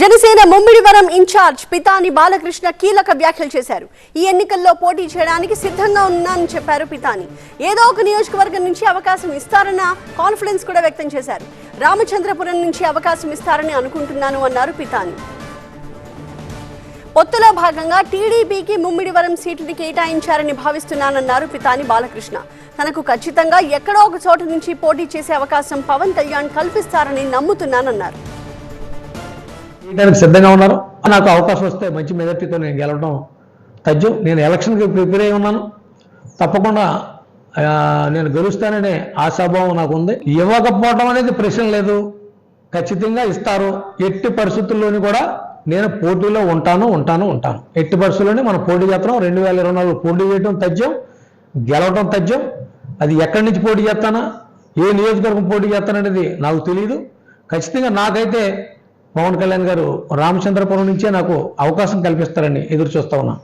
Janasena Mummidivaram incharge Pitani Balakrishna కీలక వ్యాఖ్యలు చేశారు. ఈ ఎన్నికల్లో పోటీ చేయడానికి సిద్ధంగా ఉన్నానని చెప్పారు పితాని. ఏదో ఒక నియోజకవర్గం నుంచి అవకాశం ఇస్తారన్న కాన్ఫిడెన్స్ కూడా వ్యక్తం చేశారు. రామచంద్రపురం నుంచి అవకాశం ఇస్తారని అనుకుంటున్నాను అన్నారు పితాని. పొత్తులో భాగంగా టీడీపీకి ముమ్మిడివరం సీటుని కేటాయించారని భావిస్తున్నానన్నారు పితాని బాలకృష్ణ. తనకు ఖచ్చితంగా ఎక్కడో ఒక చోట నుంచి పోటీ చేసే అవకాశం పవన్ కళ్యాణ్ కల్పిస్తారని నమ్ముతున్నానన్నారు. చేయడానికి సిద్ధంగా ఉన్నారు. నాకు అవకాశం వస్తే మంచి మెజార్టీతో నేను గెలవడం తథ్యం. నేను ఎలక్షన్కి ప్రిపేర్ అయి ఉన్నాను. తప్పకుండా నేను గెలుస్తాననే ఆశాభావం నాకు ఉంది. ఇవ్వకపోవడం అనేది ప్రశ్న లేదు. ఖచ్చితంగా ఇస్తారు. ఎట్టి పరిస్థితుల్లోని కూడా నేను పోటీలో ఉంటాను ఉంటాను ఉంటాను. ఎట్టి పరిస్థితుల్లోనే మనం పోటీ చేస్తాం రెండు వేల ఇరవై నాలుగు పోటీ చేయడం తథ్యం. గెలవడం తథ్యం. అది ఎక్కడి నుంచి పోటీ చేస్తానా? ఏ నియోజకవర్గం పోటీ చేస్తాననేది నాకు తెలియదు ఖచ్చితంగా నాకైతే పవన్ కళ్యాణ్ గారు రామచంద్రపురం నుంచే నాకు అవకాశం కల్పిస్తారని ఎదురు చూస్తా ఉన్నా.